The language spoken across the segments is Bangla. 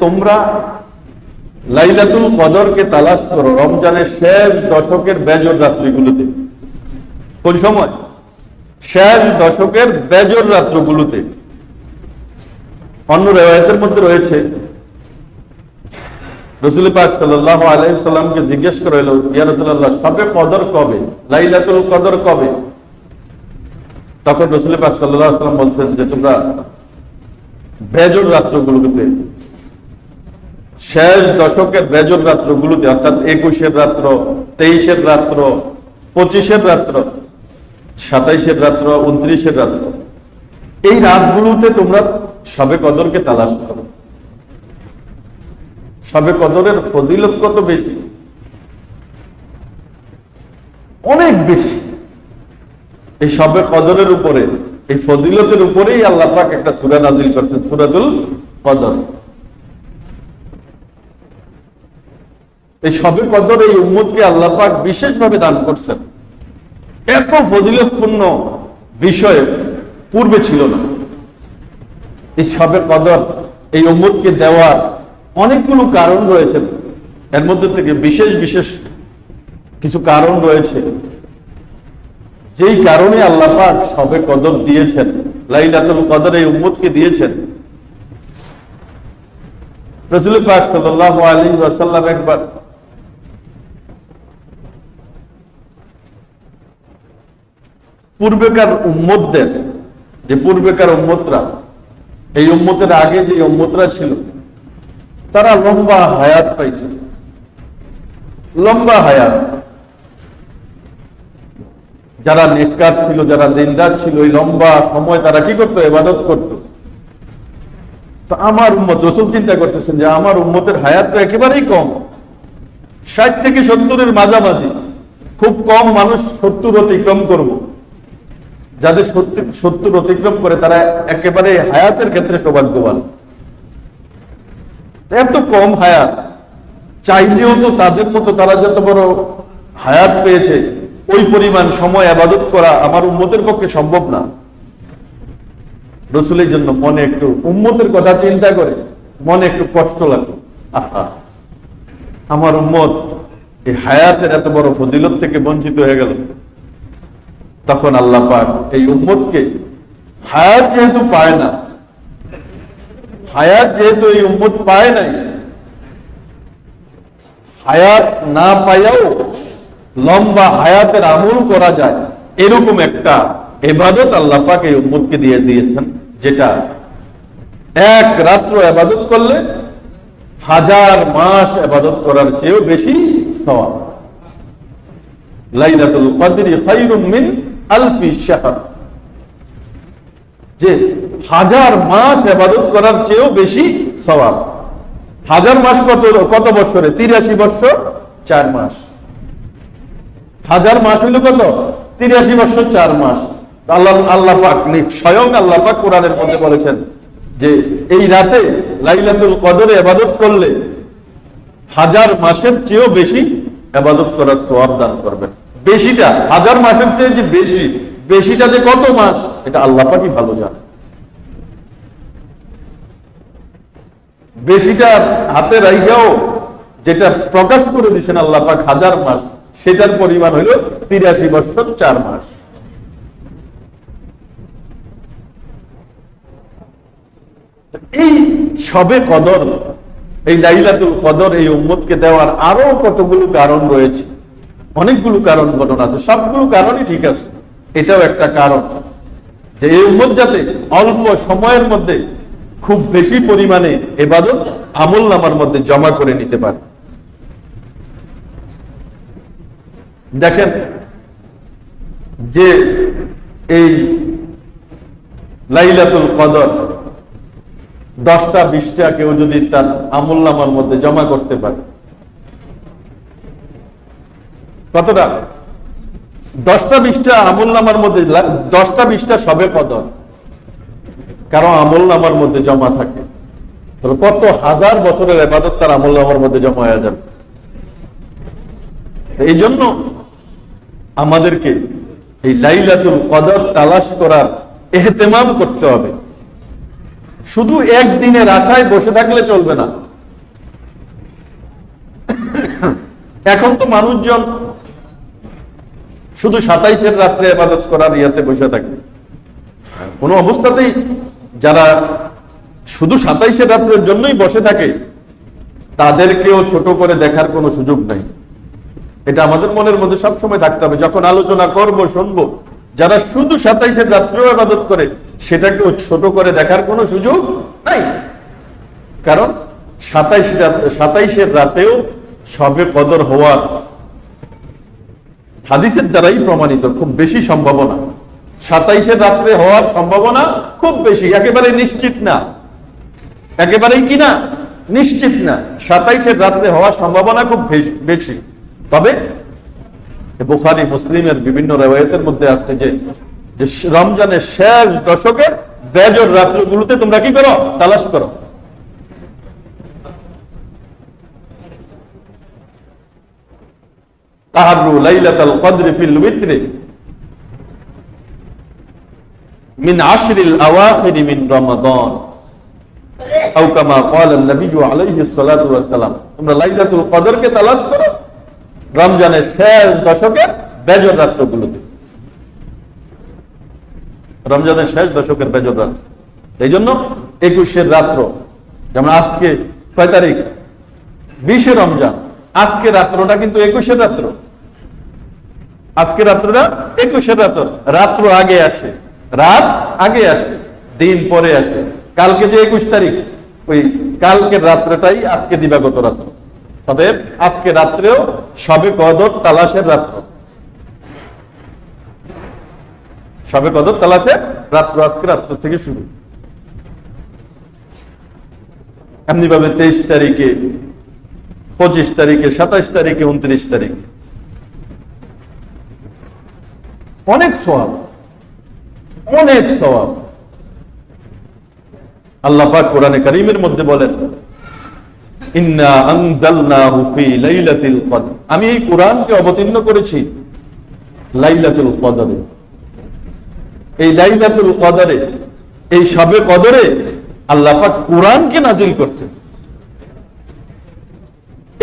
তোমরা লাইলাতুল কদরকে তালাশ করো। রমজানের শেষ দশকের বেজর রাত্রিগুলোতে। কোন সময়? শেষ দশকের বেজর রাত্রগুলোতে। অন্য রেওয়ায়তের মধ্যে রয়েছে, রসুল পাক সাল্লাহ আলাইসাল্লামকে জিজ্ঞেস করা হলো, ইয়া রসুল্লাহ সবে কদর কবে? লাইলাতুল কদর কবে? তখন রসুল পাক সাল্লাহ সাল্লাম বলছেন যে, তোমরা বেজর রাত্রগুলোতে শেষ দশকের বেজর রাত্রগুলোতে, অর্থাৎ একুশের রাত্র, তেইশের রাত্র, পঁচিশের রাত্র, সাতাইশের রাত্র, উনত্রিশের রাত্র, এই রাতগুলোতে তোমরা সবে কদরকে তালাশ করো। সবে কদরের ফজিলত কত বেশি? অনেক বেশি। এই সবে কদরের উপরে, এই ফজিলতের উপরেই আল্লাহ পাক একটা সুরা নাজিল করছেন, সুরাতুল কদর। এই সবে কদর এই উম্মতকে আল্লাহ পাক বিশেষভাবে দান করছেন। এত ফজিলতপূর্ণ বিষয় পূর্বে ছিল না। এই সবে কদর, এই উম্মতকে দেওয়ার অনেকগুলো কারণ রয়েছে। এর মধ্যে থেকে বিশেষ বিশেষ কিছু কারণ রয়েছে। যেই কারণে আল্লাহ পাক সবে কদর দিয়েছেন, লাইলাতুল কদর এই উম্মতকে দিয়েছেন। রসুল পাক সাল্লাহ আলী ওয়াসাল্লাম একবার পূর্বেকার উম্মতদের, যে পূর্বেকার উম্মতরা, এই উম্মতের আগে যে উম্মতরা ছিল, তারা লম্বা হায়াত পাইত। লম্বা হায়াত। যারা নেককার ছিল, যারা দিনদার ছিল ওই লম্বা সময় তারা কি করতো? এবাদত করত। তো আমার উম্মত, রসুল চিন্তা করতেছেন যে আমার উম্মতের হায়াত তো একেবারেই কম। ষাট থেকে সত্তরের মাঝামাঝি। খুব কম মানুষ সত্তর অতিক্রম করব। যাদের সত্তর সত্তর অতিক্রম করে তারা একেবারে হায়াতের ক্ষেত্রে সৌভাগ্যবান। এত কম হায়াত, চাইলেও তো তাদের মতো তারা যত বড় হায়াত পেয়েছে, ওই পরিমাণ সময় আবাদত করা আমার উম্মতের পক্ষে সম্ভব না। রসুলের জন্য মনে একটু উম্মতের কথা চিন্তা করে, মনে একটু কষ্ট লাগে। আহা, আমার উম্মত এই হায়াতের এত বড় ফজিলত থেকে বঞ্চিত হয়ে গেল। তখন আল্লাহ পাক এই উম্মতকে, হায়াত যেহেতু পায় না, হায়াত যেহেতু এই উম্মত পায় নাই, হায়াত না পাইয়াও লম্বা হায়াতের আমল করা যায়, এরকম একটা এবাদত আল্লাহ পাক এই উম্মতকে দিয়ে দিয়েছেন, যেটা এক রাত্র আবাদত করলে হাজার মাস আবাদত করার চেয়েও বেশি সওয়াব। লাইলাতুল কদরি খায়রুম মিন আলফি শাহর। যে হাজার মাস আবাদত করার চেয়েও বেশি সওয়াব। হাজার মাস কত কত তিরাশি চার মাস। হাজার মাস হইল কত? তিরাশি চার মাস। আল্লাহ আল্লাহ পাক স্বয়ং আল্লাহ পাক কোরআনের মধ্যে বলেছেন যে এই রাতে লাইলাতুল কদরে আবাদত করলে হাজার মাসের চেয়েও বেশি আবাদত করার সোয়াব দান করবেন। বেশিটা, হাজার মাসের চেয়ে যে বেশি, বেশিটা যে কত মাস, এটা আল্লাহ পাকই ভালো জানে। বেশিটা হাতে রাইখাও যেটা প্রকাশ করে দিচ্ছেন আল্লাহ পাক হাজার মাস, সেটার পরিমাণ হইল তিরাশি বছর চার মাস। এই সবে কদর, এই লাইলাতুল কদর, এই উম্মতকে দেওয়ার আরও কতগুলো কারণ রয়েছে। অনেকগুলো কারণ বর্ণনা আছে, সবগুলো কারণই ঠিক আছে। এটাও একটা কারণ যে এই উম্মত যাতে অল্প সময়ের মধ্যে খুব বেশি পরিমাণে এবাদত আমল নামার মধ্যে জমা করে নিতে পারে। দেখেন, যে এই লাইলাতুল কদর দশটা, বিশটা কেউ যদি তার আমল নামার মধ্যে জমা করতে পারে কতটা? দশটা, বিশটা আমল নামার মধ্যে দশটা, বিশটা সবে কদর। কারণ আমল নামার মধ্যে জমা থাকে। তাহলে কত হাজার বছরের এবাদত তার আমল নামার মধ্যে জমা হয়ে যাবে? এই জন্য আমাদেরকে এই লাইলাতুল কদর তালাশ করার এহতেমাম করতে হবে। শুধু একদিনের আশায় বসে থাকলে চলবে না। এখন তো মানুষজন শুধু সাতাইশের রাত্রে আবাদত করার ইয়াতে বসে থাকে। কোনো অবস্থাতেই যারা শুধু সাতাইশের রাত্রের জন্যই বসে থাকে, তাদেরকেও ছোট করে দেখার কোনো সুযোগ নাই। এটা আমাদের মনের মধ্যে সবসময় থাকতে হবে। যখন আলোচনা করব, শুনব, যারা শুধু সাতাইশের রাত্রেও আবাদত করে, সেটাকেও ছোট করে দেখার কোনো সুযোগ নাই। কারণ সাতাইশ সাতাইশের রাতেও সবে কদর হওয়ার হাদিসের দ্বারাই প্রমাণিত, খুব বেশি সম্ভাবনা। সাতাইশের রাত্রে হওয়ার সম্ভাবনা খুব বেশি, একেবারে নিশ্চিত না। একেবারেই কি না? নিশ্চিত না। সাতাইশের রাত্রে হওয়ার সম্ভাবনা খুব বেশ- তবে বুখারি, মুসলিমের বিভিন্ন রেওয়ায়তের মধ্যে আছে যে রমজানের শেষ দশকের বেজর রাত্রগুলোতে তোমরা কি করো? তালাশ করো। রমজানের শেষ বেজর রমজানের শেষ দশকের বেজর রাত্র এই জন্য একুশের রাত্র, যেমন আজকে কয় তারিখ, বিশে রমজান। আজকে রাত্রটা কিন্তু একুশের রাত্র। আজকে রাত্রটা একুশের রাত্র। রাত্র আগে আসে, রাত আগে আসে, দিন পরে আসে। কালকে যে একুশ তারিখ, ওই কালকের রাত্রটাই আজকে দিবাগত রাত্র। অতএব আজকে রাত্রেও সবে কদর তালাশের রাত্র। সবে কদর তালাশের রাত্র, আজকে রাত্র থেকে শুরু। এমনি ভাবে তেইশ তারিখে পঁচিশ তারিখে, সাতাইশ তারিখে, উনত্রিশ তারিখ। অনেক সওয়াব। অনেক সওয়াব। আল্লাহ পাক কোরআনে কারীমের মধ্যে বলেন আমি এই কোরআনকে অবতীর্ণ করেছি লাইলাতুল কদরে। এই লাইলাতুল কদরে, এই সবে কদরে আল্লাহ পাক কোরআনকে নাজিল করছে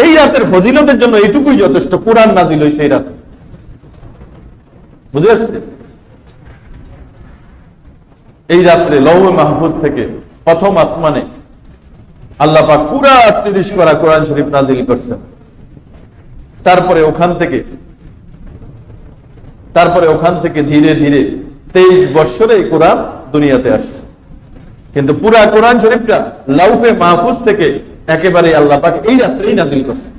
এই রাতের ফজিলতের জন্য এইটুকুই যথেষ্ট। কোরআন নাজিল হয়েছে এই রাতে। বুঝে আসছে এই রাত্রে লৌহ মাহফুজ থেকে প্রথম আসমানে আল্লাহ পাক পুরা তিরিশ পারা কোরআন শরীফ নাজিল করছেন। তারপরে ওখান থেকে, তারপরে ওখান থেকে ধীরে ধীরে তেইশ বৎসরে কোরআন দুনিয়াতে আসছে। কিন্তু পুরা কোরআন শরীফটা লাউফে মাহফুজ থেকে একেবারে আল্লাহ পাক এই রাত্রেই নাজিল করছে।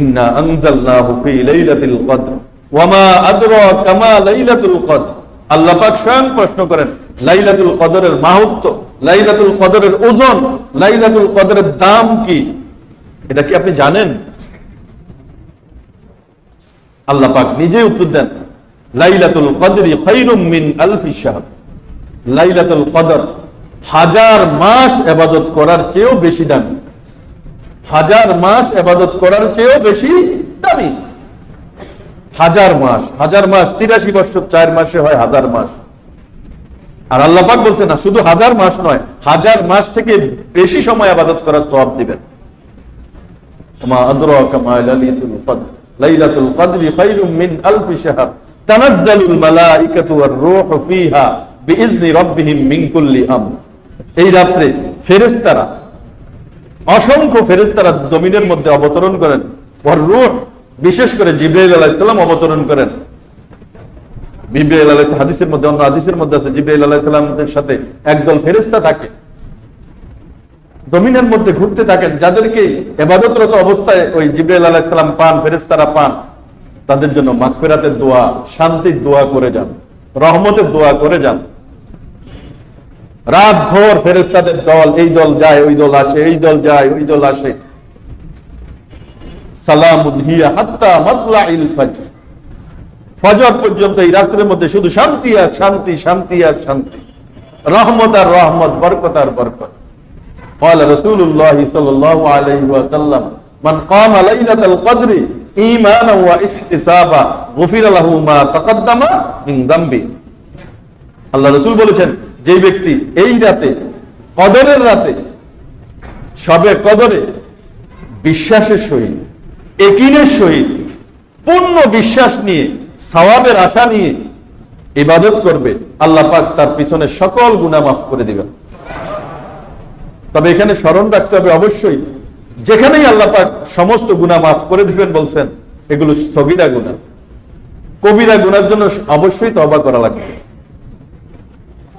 ইন্না আনজালনাহু ফি লাইলাতিল কদর। ওয়ামা আদরাকা মা লাইলাতুল কদর। আল্লাহ পাক স্বয়ং প্রশ্ন করেন, লাইলাতুল কদরের মাহাত্ম্য, লাইলাতুল কদরের ওজন, লাইলাতুল কদরের দাম কি? এটা কি আপনি জানেন? আল্লাহ পাক নিজেই উত্তর দেন, লাইলাতুল কদরি খায়রুম মিন আলফি শাহর। লাইলাতুল কদর হাজার মাস এবাদত করার চেয়েও বেশি দামি। হাজার মাস এবাদত করার চেয়েও বেশি দামি। হাজার মাস হাজার মাস, তিরাশি বছর, চার মাসে হয় হাজার মাস। আর আল্লাহ পাক বলছে না, শুধু হাজার মাস নয়, হাজার মাস থেকে বেশি সময় আবাদত করার সওয়াব দিবেন। তানাজ্জালুল মালাইকাতু ওয়ার রূহু ফিহা বিইজনি রাব্বিহিম মিন কুল্লি আমর। এই রাত্রে ফেরেশতারা, অসংখ্য ফেরেশতারা জমিনের মধ্যে অবতরণ করেন। রূহ, বিশেষ করে জিব্রাইল আলাইহিস সালাম অবতরণ করেন। হাদিসের মধ্যে, অন্য হাদিসের মধ্যে আছে, জিব্রাইল আলাইহিস সালামের সাথে একদল ফেরেশতা থাকে। জমিনের মধ্যে ঘুরতে থাকেন, যাদেরকে এবাদতরত অবস্থায় ওই জিব্রাইল আলাইহিস সালাম পান, ফেরেশতারা পান, তাদের জন্য মাগফিরাতের দোয়া, শান্তির দোয়া করে যান, রহমতের দোয়া করে যান। রাত ভোর ফেরেস্তাদের দল এই দল যায় ওই দল আসে এই দল যায় ওই দল আসে সালামুন হিয়া হাত্তা মাতলাইল ফজর ফজর পর্যন্ত এই রাত্রের মধ্যে শুধু শান্তি আর শান্তি শান্তি আর শান্তি রহমত আর রহমত বরকত আর বরকত قال رسول الله صلى الله عليه وسلم من قام ليلة القدر إيمانا واحتسابا غفر له ما تقدم من ذنبه আল্লাহ রসুল বলেছেন যে ব্যক্তি এই রাতে, কদরের রাতে, সবে কদরে বিশ্বাসের সহিত, একিনের সহিত, পূর্ণ বিশ্বাস নিয়ে, সওয়াবের আশা নিয়ে ইবাদত করবে, আল্লাহ পাক তার পিছনে সকল গুনাহ মাফ করে দিবেন। তবে এখানে স্মরণ রাখতে হবে অবশ্যই, যেখানেই আল্লাহ পাক সমস্ত গুনাহ মাফ করে দিবেন বলছেন, এগুলো সগিরা গুনাহ। কবিরা গুনার জন্য অবশ্যই তবা করা লাগবে।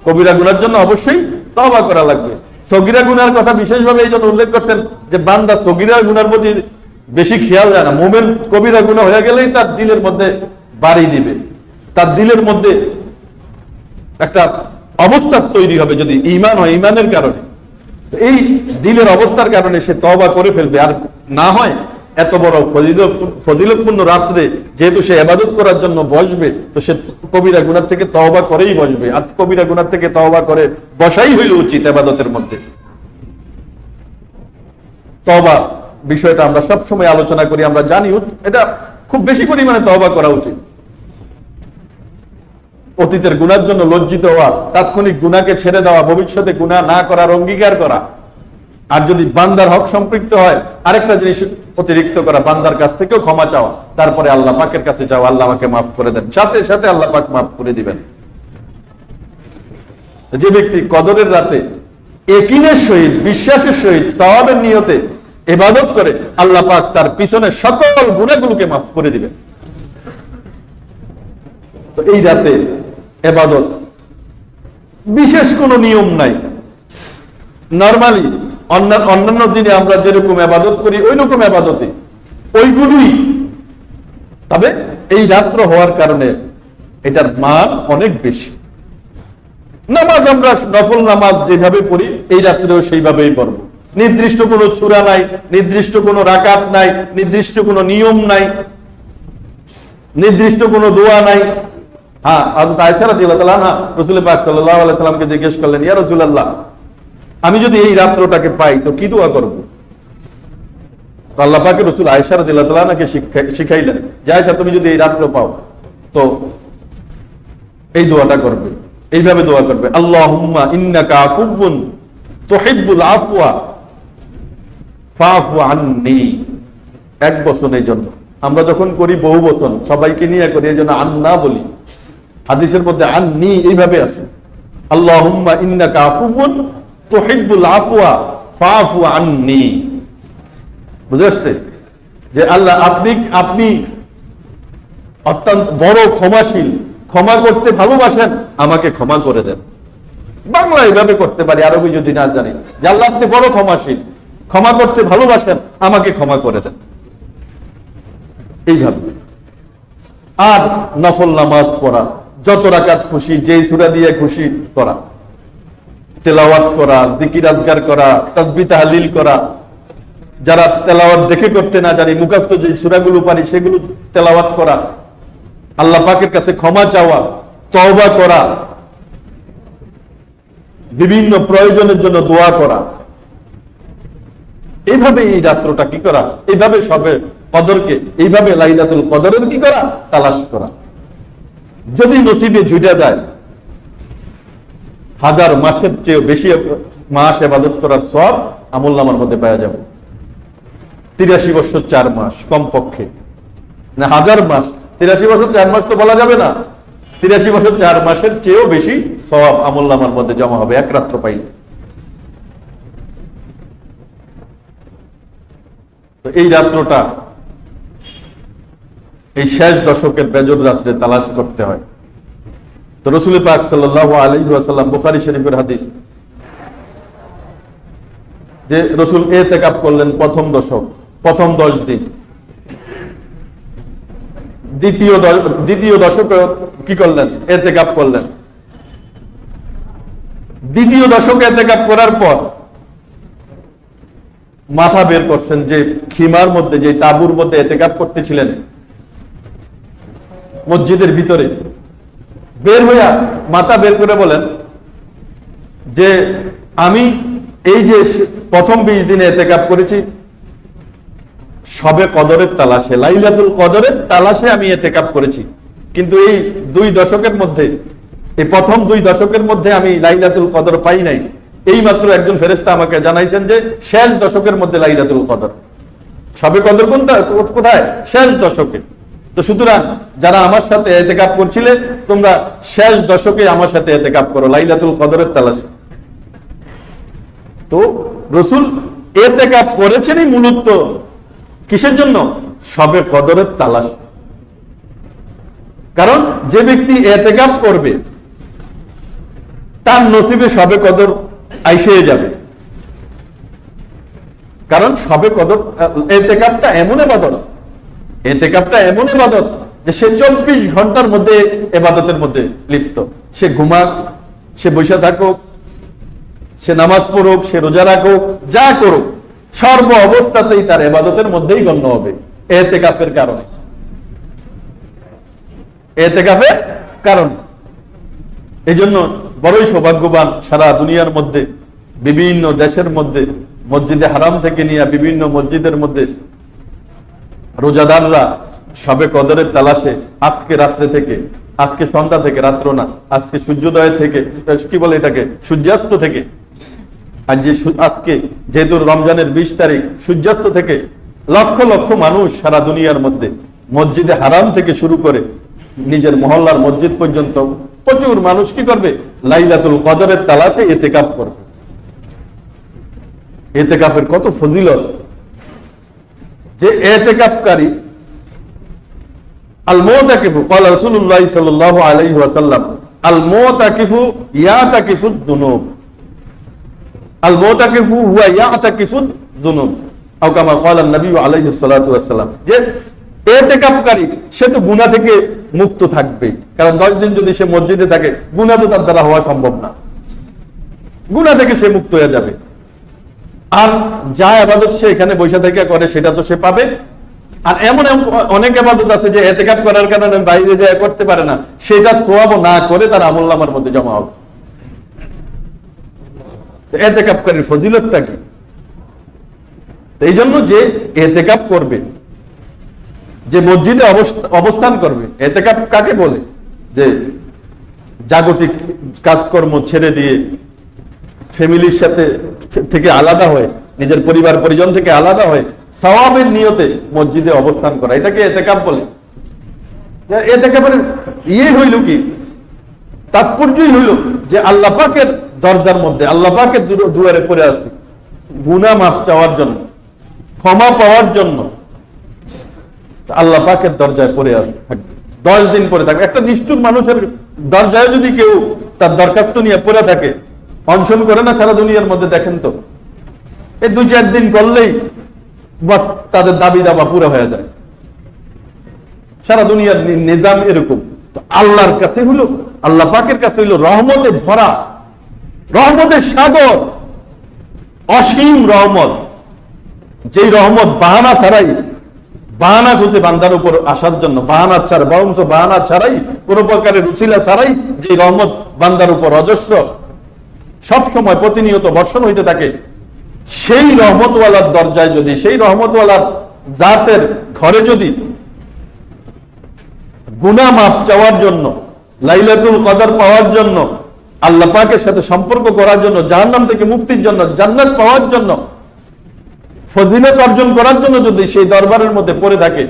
কবিরা গুনার জন্য অবশ্যই তবা করা লাগবে। সগিরা গুনার কথা বিশেষভাবে এই জন্য উল্লেখ করছেন যে, বান্দা সগিরা গুনার প্রতি বেশি খেয়াল যায় না। মোমেন কবিরা গুণা হয়ে গেলেই তার দিলের মধ্যে বাড়ি দিবে। তার দিলের মধ্যে একটা অবস্থা তৈরি হবে যদি ইমান হয় ইমানের কারণে। এই দিলের অবস্থার কারণে সে তবা করে ফেলবে। আর না হয় এত বড় ফজিলত, ফজিলতপূর্ণ রাত্রে যেহেতু সে এবাদত করার জন্য বসবে, তো সে কবিরা গুনার থেকে তওবা করেই বসবে। আর কবিরা গুনার থেকে তওবা করে বসাই হইল উচিত এবাদতের মধ্যে। তওবা বিষয়টা আমরা সব সময় আলোচনা করি, আমরা জানি এটা খুব বেশি পরিমাণে তহবা করা উচিত। অতীতের গুনার জন্য লজ্জিত হওয়া, তাৎক্ষণিক গুণাকে ছেড়ে দেওয়া, ভবিষ্যতে গুনাহ না করার অঙ্গীকার করা আর যদি বান্দার হক সম্পৃক্ত হয়, আরেকটা জিনিস অতিরিক্ত করা, বান্দার কাছ থেকেও ক্ষমা চাওয়া। তারপরে আল্লাহ পাকের কাছে যাও আল্লাহ আমাকে মাফ করে দেন। সাথে সাথে আল্লাহ পাক মাফ করে দিবেন। যে ব্যক্তি কদরের রাতে একিনের সহিত বিশ্বাসের সহিত সওয়াবের নিয়তে এবাদত করে, আল্লাহ পাক তার পিছনে সকল গুণাগুলোকে মাফ করে দিবেন। তো এই রাতে এবাদত বিশেষ কোনো নিয়ম নাই। নর্মালি অন্যান্য দিনে আমরা যেরকম আবাদত করি ওই রকম আবাদতে। ওইগুলোই। তবে এই রাত্র হওয়ার কারণে এটার মান অনেক বেশি। নামাজ আমরা নফল নামাজ যেভাবে পড়ি, এই রাত্রেও সেইভাবেই পড়ব। নির্দিষ্ট কোনো সুরা নাই, নির্দিষ্ট কোনো রাকাত নাই, নির্দিষ্ট কোনো নিয়ম নাই, নির্দিষ্ট কোনো দোয়া নাই। হ্যাঁ আজত আয়সা রাদিয়াল্লাহু তাআলা না রাসূল পাক সাল্লাল্লাহু আলাইহি সাল্লামকে জিজ্ঞেস করলেন, ইয়া রাসূলুল্লাহ আমি যদি এই রাত্রটাকে পাই, তো কি দোয়া করব? আল্লাহ পাকে রসুল আয়সা রাদিয়াল্লাহু তাআলা নাকি শিক্ষা- শিখাইলেন যে আয়সা তুমি যদি এই রাত্র পাও, তো এই দোয়াটা করবে। এইভাবে দোয়া করবে আফুবুন তুহিব্বুল আফওয়া এক বছর এই জন্য। আমরা যখন করি বহু বচন সবাইকে নিয়ে করি, এই জন্য আন্না বলি। হাদিসের মধ্যে আন্নি এইভাবে আছে, আল্লাহুম্মা ইন্নাকা আফুবুন তুহিব্বুল আফওয়া ফাফু আন্নি। পারছে? যে আল্লাহ, আপনি আপনি অত্যন্ত বড় ক্ষমাশীল। ক্ষমা করতে ভালোবাসেন, আমাকে ক্ষমা করে দেন। বাংলা এইভাবে করতে পারি, আরবি যদি না জানি। যে আল্লাহ, আপনি বড় ক্ষমাশীল। ক্ষমা করতে ভালোবাসেন, আমাকে ক্ষমা করে দেন। এইভাবে। আর নফল নামাজ পড়া, যত রাকাত খুশি, যেই সুরা দিয়ে খুশি করা তেলাওয়াত করা, জিকির আজগার করা তাসবি তাহলিল করা। যারা তেলাওয়াত দেখে করতে না জানি, মুখস্থ যে সুরাগুলো পারি সেগুলো তেলাওয়াত করা। আল্লাহ পাকের কাছে ক্ষমা চাওয়া, তওবা করা। বিভিন্ন প্রয়োজনের জন্য দোয়া করা। এইভাবে এই রাত্রটা কি করা? এইভাবে সবে কদরকে, এইভাবে লাইলাতুল কদরের কি করা? তালাশ করা। যদি নসিবে জুটে যায় হাজার মাসের চেয়ে বেশি মাস এবাদত করার সব আমল নামার মধ্যে পাওয়া যাবে। তিরাশি বছর চার মাস কমপক্ষে। না, হাজার মাস। তিরাশি বছর চার মাস তো বলা যাবে না। তিরাশি বছর চার মাসের চেয়েও বেশি সব আমল নামার মধ্যে জমা হবে এক রাত্র পাইলে। তো এই রাত্রটা, এই শেষ দশকের বেজর রাত্রে তালাশ করতে হয়। তো রসুল পাক সাল্লাহ আলী বুখারি শরীফের হাদিস, যে রসুল এ তেকাপ করলেন প্রথম দশক, প্রথম দশ দিন। দ্বিতীয় দ্বিতীয় দশকে কি করলেন? এতে কাপ করলেন। দ্বিতীয় করার পর মাথা বের করছেন যে খিমার মধ্যে, যে তাবুর মধ্যে এতে করতেছিলেন, মসজিদের ভিতরে। বের হইয়া মাথা বের করে বলেন যে আমি এই যে প্রথম বিশ দিনে এতে কাপ করেছি, সবে কদরের তালাশে, লাইলাতুল কদরের তালাশে আমি এতেকাপ করেছি। কিন্তু এই দুই দশকের মধ্যে, এই প্রথম দুই দশকের মধ্যে আমি লাইলাতুল কদর পাই নাই। এই মাত্র একজন ফেরেস্তা আমাকে জানাইছেন যে শেষ দশকের মধ্যে লাইলাতুল কদর। সবে কদর কোনটা কোথায়? শেষ দশকে। তো সুতরাং যারা আমার সাথে এতেকাপ করছিলে, তোমরা শেষ দশকে আমার সাথে এতেকাপ করো, লাইলাতুল কদরের তালাশে। তো রসুল এতেকাপ করেছেনই মূলত কিসের জন্য? সবে কদরের তালাশ। কারণ যে ব্যক্তি এতেকাপ করবে, তার নসিবে সবে কদর আইসে যাবে। কারণ সবে কদর এতেকাপটা এমন এবাদত এতেকাপটা এমন এবাদত যে সে চব্বিশ ঘণ্টার মধ্যে এবাদতের মধ্যে লিপ্ত। সে ঘুমাক, সে বসে থাকুক, সে নামাজ পড়ুক, সে রোজা রাখুক, যা করুক, সর্ব অবস্থাতেই তার এবাদতের মধ্যেই গণ্য হবে। এতেকাফের কারণে। এতেকাফের কারণে। এই জন্য বড়ই সৌভাগ্যবান সারা দুনিয়ার মধ্যে, বিভিন্ন দেশের মধ্যে, মসজিদে হারাম থেকে নিয়ে বিভিন্ন মসজিদের মধ্যে রোজাদাররা সবে কদরের তালাশে আজকে রাত্রে থেকে, আজকে সন্ধ্যা থেকে, রাত্র না, আজকে সূর্যোদয় থেকে কি বলে এটাকে? সূর্যাস্ত থেকে। আর যে আজকে যেহেতু রমজানের বিশ তারিখ, সূর্যাস্ত থেকে লক্ষ লক্ষ মানুষ সারা দুনিয়ার মধ্যে মসজিদে হারাম থেকে শুরু করে নিজের মহল্লার মসজিদ পর্যন্ত প্রচুর মানুষ কি করবে? লাইলাতুল কদরের তালাশে এতে এতেকাপ করবে। এতেকাফের কত ফজিলত। যে এতেকাপকারী আল কল রসুল্লাহ ইয়া তাকিফু আল হুয়া ইয়া তাকিফু সে তো গুনা থেকে মুক্ত থাকবে। কারণ 10 দিন যদি সে মসজিদে থাকে গুনা তো তার দ্বারা হওয়া সম্ভব না। গুনাহ থেকে সে মুক্ত হয়ে যাবে। আর যা আবাদত সে এখানে বৈশা থেকে করে, সেটা তো সে পাবে। আর এমন অনেক আবাদত আছে যে এতেকাপ করার কারণে বাইরে যায়, করতে পারে না। সেটা সোয়াব না করে তার আমল নামার মধ্যে জমা হবে। এতেকাপকারীর ফজিলতটা কি? এই জন্য যে এতেকাপ করবে, যে মসজিদে অবস্থ- অবস্থান করবে এতেকাপ কাকে বলে? যে জাগতিক কাজকর্ম ছেড়ে দিয়ে ফ্যামিলির সাথে থেকে আলাদা হয়ে, নিজের পরিবার, পরিজন থেকে আলাদা হয়ে সওয়াবের নিয়তে মসজিদে অবস্থান করা। এটাকে এতেকাপ বলে। এতেকাপের ইয়ে হইল কি? তাৎপর্যই হইল যে আল্লাহ পাকের দরজার মধ্যে, আল্লাহ পাকের দুয়ারে পড়ে আছি। গুনা মাপ চাওয়ার জন্য, ক্ষমা পাওয়ার জন্য। আল্লাহ পাকের দরজায় পড়ে আছে, থাকবে। দশ দিন পরে থাকবে। একটা নিষ্ঠুর মানুষের দরজায় যদি কেউ তার দরখাস্ত নিয়ে পড়ে থাকে অনশন করে না সারা দুনিয়ার মধ্যে, দেখেন তো। এই দুই চার দিন করলেই বাস তাদের দাবি দাবা পুরো হয়ে যায়। সারা দুনিয়ার নিজাম এরকম। তো আল্লাহর কাছে হলো, আল্লাহ পাকের কাছে হইল রহমতে ভরা, রহমতের সাগর, অসীম রহমত। যেই রহমত বাহানা ছাড়াই, বাহানা খুঁজে বান্দার উপর আসার জন্য, বাহানা ছাড়া, বরঞ্চ বাহানা ছাড়াই, কোন প্রকারের রুচিলা ছাড়াই যে রহমত বান্দার উপর অজস্র সব সময় প্রতিনিয়ত বর্ষণ হইতে থাকে। সেই রহমতওয়ালার দরজায় যদি, সেই রহমতওয়ালার জাতের ঘরে যদি গুনা মাপ চাওয়ার জন্য, লাইলাতুল কদর পাওয়ার জন্য, আল্লাহ পাকের সাথে সম্পর্ক করার জন্য, জাহান্নাম থেকে মুক্তির জন্য, জান্নাত পাওয়ার জন্য, ফজিলত অর্জন করার জন্য যদি সেই দরবারের মধ্যে পড়ে থাকে,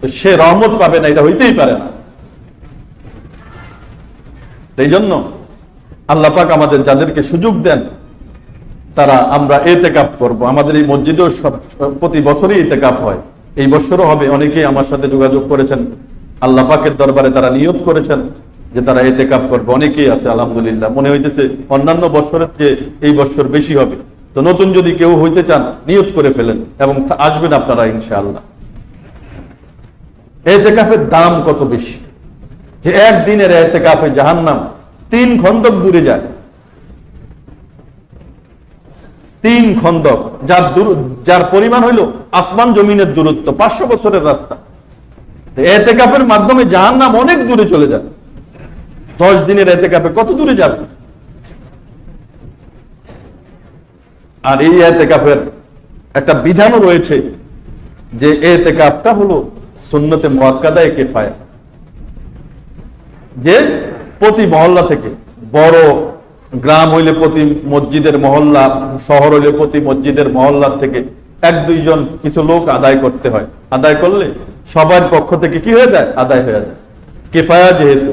তো সে রহমত পাবে না, এটা হইতেই পারে না। এই জন্য আল্লাহ পাক আমাদের যাদেরকে সুযোগ দেন, তারা আমরা এতেকাপ করব। আমাদের এই মসজিদেও সব প্রতি বছরই এতেকাপ হয়। এই বছরও হবে, অনেকেই আমার সাথে যোগাযোগ করেছেন। আল্লাহ পাকের দরবারে তারা নিয়ত করেছেন যে তারা এতেকাপ করবে। অনেকেই আছে, আলহামদুলিল্লাহ। মনে হইতেছে অন্যান্য বছরের চেয়ে এই বছর বেশি হবে। তো নতুন যদি কেউ হইতে চান, নিয়ত করে ফেলেন এবং আসবেন আপনারা ইনশাআল্লাহ। এতেকাফের দাম কত বেশি? যে একদিনের এতেকাফে জাহান্নাম তিন খন্দক দূরে যায়। তিন খন্দক, যার দূর যার পরিমাণ হইল আসমান জমিনের দূরত্ব, পাঁচশো বছরের রাস্তা। তো এতেকাফের মাধ্যমে জাহান্নাম অনেক দূরে চলে যাবে দশ দিনের এতেকাফে কত দূরে যাবে? আর এই এতে কাপের একটা বিধানও রয়েছে যে এতে কাপটা হলো সুন্নতে মোয়াক্কাদায় কেফায়া। যে প্রতি মহল্লা থেকে। বড় গ্রাম হইলে প্রতি মসজিদের মহল্লা, শহর হইলে প্রতি মসজিদের মহল্লার থেকে এক দুইজন কিছু লোক আদায় করতে হয়। আদায় করলে সবার পক্ষ থেকে কি হয়ে যায়? আদায় হয়ে যায়। কেফায়া যেহেতু।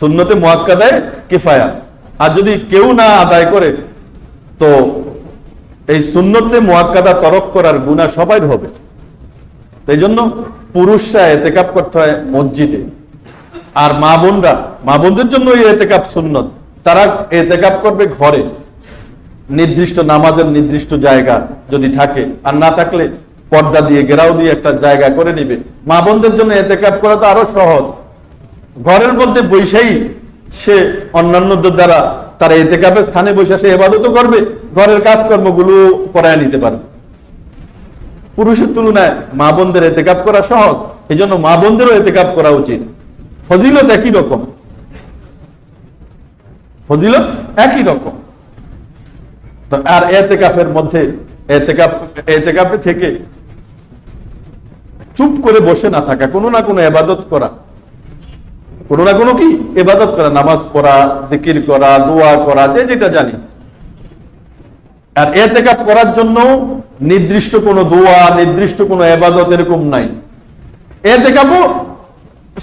শূন্যতে মোয়াক্কাদায় কেফায়া। আর যদি কেউ না আদায় করে, তো এই শূন্যতে মোয়াক্কাদা তরক করার গুণা সবাই হবে। তাই জন্য পুরুষরা এতেকাপ করতে হয় মসজিদে। আর মা বোনরা, মা বোনদের জন্য এই এতেকাপ সুন্নত। তারা এতেকাপ করবে ঘরে। নির্দিষ্ট নামাজের নির্দিষ্ট জায়গা যদি থাকে, আর না থাকলে পর্দা দিয়ে, ঘেরাও দিয়ে একটা জায়গা করে নিবে। মা বোনদের জন্য এতেকাপ করা তো আরও সহজ। ঘরের মধ্যে বৈশাই সে অন্যান্যদের দ্বারা তারা এতেকাপের স্থানে বসে সে এবাদত করবে, ঘরের কাজকর্মগুলো করায় নিতে পারবে পুরুষের তুলনায় মা বোনদের এতেকাপ করা সহজ। এই জন্য মা বোনদেরও এতেকাপ করা উচিত। ফজিলত একই রকম। ফজিলত একই রকম। তো আর এতেকাফের মধ্যে এতেকাপে থেকে চুপ করে বসে না থাকা, কোনো না কোনো এবাদত করা। কোনো না কোনো কি? এবাদত করা, নামাজ পড়া, জিকির করা, দোয়া করা, যে যেটা জানি। আর এতেকাপ করার জন্য নির্দিষ্ট কোনো দোয়া, নির্দিষ্ট কোনো এবাদত এরকম নাই। এতেকাপও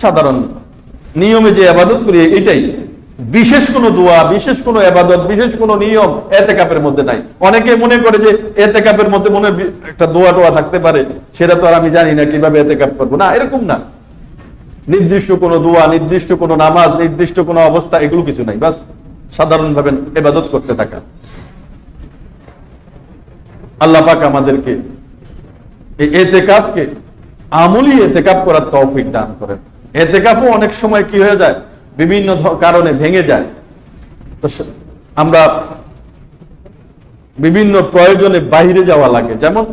সাধারণ। নিয়মে যে আবাদত করি এটাই বিশেষ কোনো দোয়া, বিশেষ কোনো আবাদত, বিশেষ কোনো নিয়ম এতেকাপের মধ্যে নাই। অনেকে মনে করে যে এতেকাপের মধ্যে মনে একটা দোয়া টোয়া থাকতে পারে, সেটা তো আর আমি জানি না কীভাবে এতেকাপ করব। না, এরকম না। নির্দিষ্ট কোনো দোয়া, নির্দিষ্ট কোনো নামাজ, নির্দিষ্ট কোনো অবস্থা, এগুলো কিছু নাই। বাস, সাধারণভাবে এবাদত করতে থাকা। আল্লাহ পাক আমাদেরকে এই এতেকাপকে আমলি এতেকাপ করার তৌফিক দান করেন। এতেকাপও অনেক সময় কি হয়ে যায়? বিভিন্ন কারণে ভেঙে যায়। তো আমরা বিভিন্ন প্রয়োজনে বাইরে যাওয়া লাগে। যেমন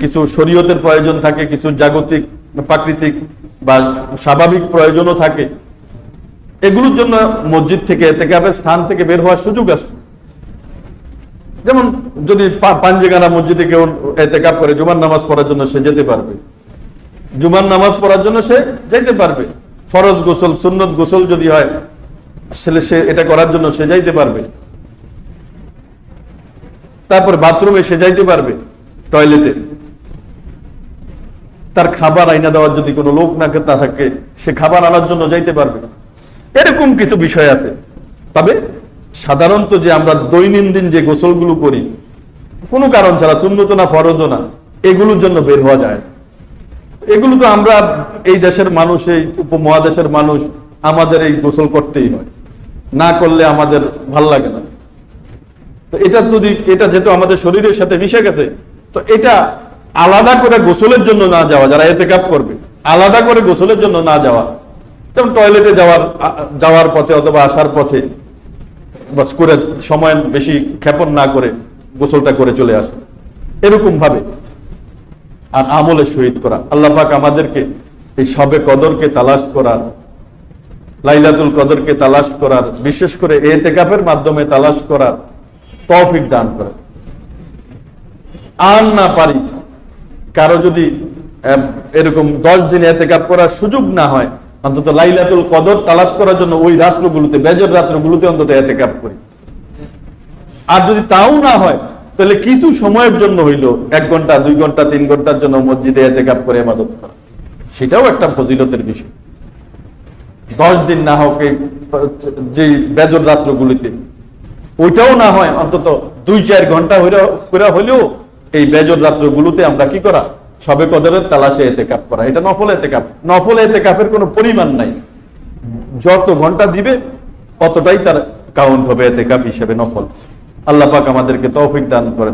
কিছু শরীয়তের প্রয়োজন থাকে, কিছু জাগতিক, প্রাকৃতিক বা স্বাভাবিক প্রয়োজনও থাকে। এগুলোর জন্য মসজিদ থেকে এতেকাপের স্থান থেকে বের হওয়ার সুযোগ আছে। যেমন যদি পাঞ্জেগানা মসজিদে কেউ এতেকাপ করে জুমার নামাজ পড়ার জন্য সে যেতে পারবে। জুমার নামাজ পড়ার জন্য সে যেতে পারবে। ফরজ গোসল, সুন্নত গোসল যদি হয়, আসলে সে এটা করার জন্য সে যাইতে পারবে। তারপর বাথরুমে সে যাইতে পারবে, টয়লেটে। তার খাবার আইনা দেওয়ার যদি কোনো লোক না তা থাকে, সে খাবার আনার জন্য যাইতে পারবে। এরকম কিছু বিষয় আছে। তবে সাধারণত যে আমরা দৈনন্দিন যে গোসলগুলো করি, কোনো কারণ ছাড়া শূন্যত না, ফরজও না, এগুলোর জন্য বের হওয়া যায়। এগুলো তো আমরা এই দেশের মানুষ, এই উপমহাদেশের মানুষ আমাদের এই গোসল করতেই হয়। না করলে আমাদের ভালো লাগে না। তো এটা যদি, এটা যেহেতু আমাদের শরীরের সাথে মিশে গেছে, তো এটা আলাদা করে গোসলের জন্য না যাওয়া, যারা এতে কাপ করবে, আলাদা করে গোসলের জন্য না যাওয়া। যেমন টয়লেটে যাওয়ার যাওয়ার পথে অথবা আসার পথে বাস করে সময় বেশি ক্ষেপণ না করে গোসলটা করে চলে আসে। এরকম ভাবে আর আমলের শহীদ করা। আল্লাহ পাক আমাদেরকে এই সবে কদরকে তালাশ করার, লাইলাতুল কদরকে তালাশ করার, বিশেষ করে এতেকাপের মাধ্যমে তালাশ করার তৌফিক দান করে। আর না পারি, কারও যদি এরকম দশ দিন এতেকাপ করার সুযোগ না হয়, অন্তত লাইলাতুল কদর তালাশ করার জন্য ওই রাত্রগুলোতে, বেজর রাত্রগুলোতে অন্তত এতেকাপ করি। আর যদি তাও না হয় তাহলে কিছু সময়ের জন্য হইল, এক ঘণ্টা, দুই ঘণ্টা, তিন ঘণ্টার জন্য মসজিদে এতে কাপ করে ইবাদত করা। সেটাও একটা ফজিলতের বিষয়। দশ দিন না হোক যে বেজর রাত্রগুলিতে। ওইটাও না হয়, অন্তত দুই, চার ঘণ্টা করে হলেও এই বেজর রাত্রগুলোতে আমরা কি করা? সবে কদরের তালাশে এতে কাপ করা। এটা নফল এতে কাপ নফল এতে কাপের কোনো পরিমাণ নাই। যত ঘণ্টা দিবে, অতটাই তার কাউন্ট হবে এতে কাপ হিসেবে নফল। আল্লাহ পাক আমাদেরকে তৌফিক দান করেন।